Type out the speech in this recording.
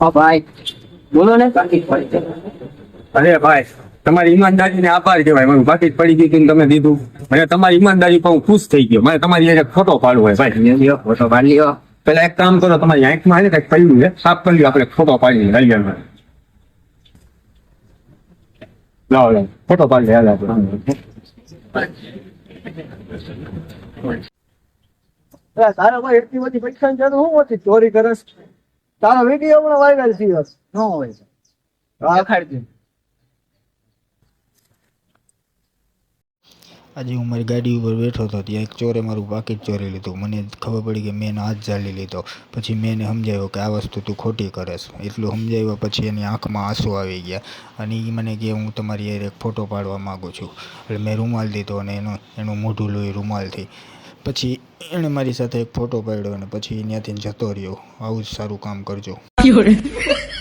ઓ ભાઈ. બોલો ને. અરે ભાઈ તમારી ઈમાનદારી ને આભાર કહેવાય. મારું બાકી જ પડી ગયું કે તમે દીધું. મને તમારી ઈમાનદારી પર હું ખુશ થઈ ગયો. મારે તમારી હારે ફોટો પાડવો હોય ભાઈ. ફોટો પાડી લ્યો. પેલા એક કામ કરો તમારી આંખમાં છે ને કંઈક પડ્યું છે સાફ કરી લ્યો આપણે ફોટો પાડી લઈએ હરિયામાં લાવો લાવો. ફોટો પાડી લે હાલ આપણે. સારા ભાઈ એટલી બધી પૈસા હું ચોરી કરસ? તારો વીડિયો પણ વાયરલ થયો છે. હોય દેખાડજો આજે હું મારી ગાડી ઉપર બેઠો હતો, ત્યાં એક ચોરે મારું પાકીટ ચોરી લીધું. મને ખબર પડી કે મેં એનો હાથ ઝાલી લીધો. પછી મેં એને સમજાવ્યો કે આ વસ્તુ તું ખોટી કરેશ એટલું સમજાવ્યા પછી એની આંખમાં આંસુ આવી ગયા. અને એ મને કહે હું તમારી એક ફોટો પાડવા માગું છું. એટલે મેં રૂમાલ દીધો અને એનો, એનું મોઢું લોહી રૂમાલથી. પછી એણે મારી સાથે એક ફોટો પાડ્યો અને પછી ત્યાંથી જતો રહ્યો. આવું જ સારું કામ કરજો.